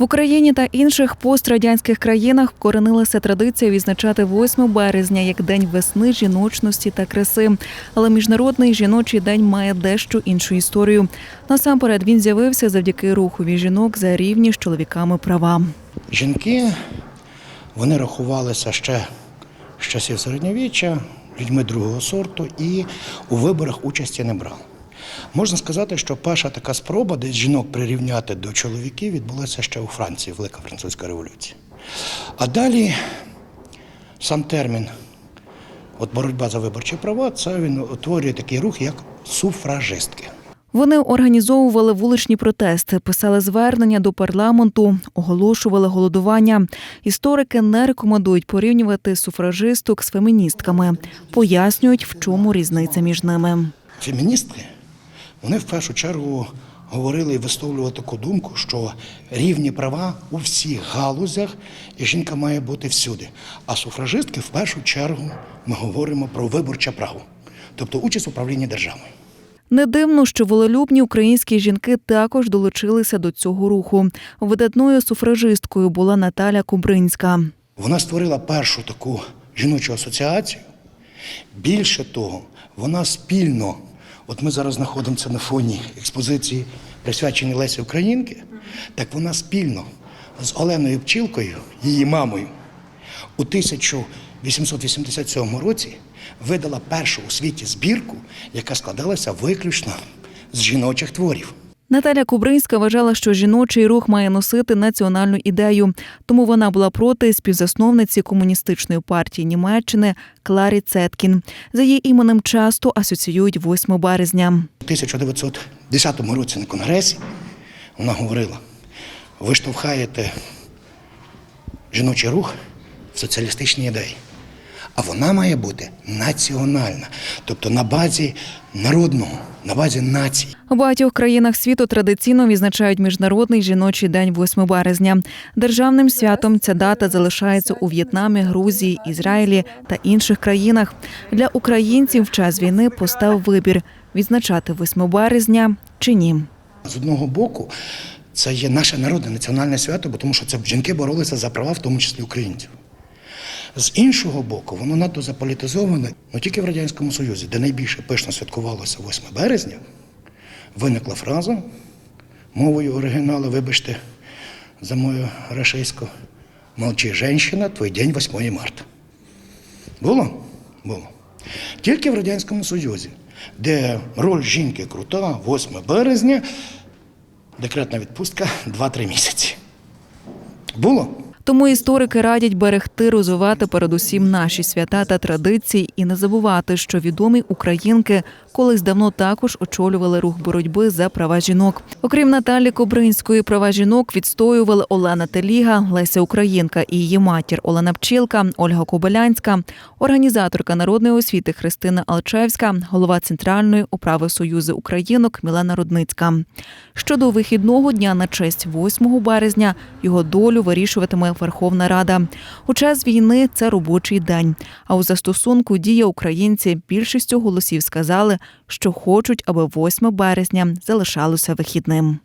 В Україні та інших пострадянських країнах вкоренилася традиція відзначати 8 березня як день весни, жіночності та краси. Але міжнародний жіночий день має дещо іншу історію. Насамперед він з'явився завдяки рухові жінок за рівні з чоловіками права. Жінки вони рахувалися ще з часів середньовіччя, людьми другого сорту і у виборах участі не брали. Можна сказати, що перша така спроба десь жінок прирівняти до чоловіків відбулася ще у Франції, Велика Французька революція. А далі сам термін от боротьба за виборчі права, це він утворює такий рух, як суфражистки. Вони організовували вуличні протести, писали звернення до парламенту, оголошували голодування. Історики не рекомендують порівнювати суфражисток з феміністками, пояснюють, в чому різниця між ними. Феміністки вони в першу чергу говорили і висловлювали таку думку, що рівні права у всіх галузях, і жінка має бути всюди. А суфражистки в першу чергу ми говоримо про виборче право, тобто участь в управлінні державою. Не дивно, що волелюбні українські жінки також долучилися до цього руху. Видатною суфражисткою була Наталя Кубринська. Вона створила першу таку жіночу асоціацію. Більше того, вона спільно, от ми зараз знаходимося на фоні експозиції, присвяченій Лесі Українки, так вона спільно з Оленою Пчілкою, її мамою, у 1887 році видала першу у світі збірку, яка складалася виключно з жіночих творів. Наталя Кубринська вважала, що жіночий рух має носити національну ідею, тому вона була проти співзасновниці комуністичної партії Німеччини Кларі Цеткін. За її іменем часто асоціюють 8 березня. У 1910 році на конгресі вона говорила: ви штовхаєте жіночий рух в соціалістичні ідеї. А вона має бути національна, тобто на базі народного, на базі нації. У багатьох країнах світу традиційно відзначають міжнародний жіночий день 8 березня. Державним святом ця дата залишається у В'єтнамі, Грузії, Ізраїлі та інших країнах. Для українців в час війни постав вибір відзначати 8 березня чи ні. З одного боку, це є наше народне національне свято, бо тому що це жінки боролися за права, в тому числі українців. З іншого боку, воно надто заполітизоване. Ну тільки в Радянському Союзі, де найбільше пишно святкувалося 8 березня, виникла фраза мовою оригіналу, вибачте, за мою рашистську, молчи, женщина, твій день 8 марта. Було? Було. Тільки в Радянському Союзі, де роль жінки крута, 8 березня, декретна відпустка 2-3 місяці. Було? Тому історики радять берегти, розвивати передусім наші свята та традиції і не забувати, що відомі українки колись давно також очолювали рух боротьби за права жінок. Окрім Наталі Кобринської, права жінок відстоювали Олена Теліга, Леся Українка і її матір Олена Пчілка, Ольга Кобилянська, організаторка народної освіти Христина Алчевська, голова центральної управи Союзу Українок Мілена Рудницька. Щодо вихідного дня на честь 8 березня його долю вирішуватиме Верховна Рада. У час війни це робочий день. А у застосунку дія українці більшістю голосів сказали, що хочуть, аби 8 березня залишалося вихідним.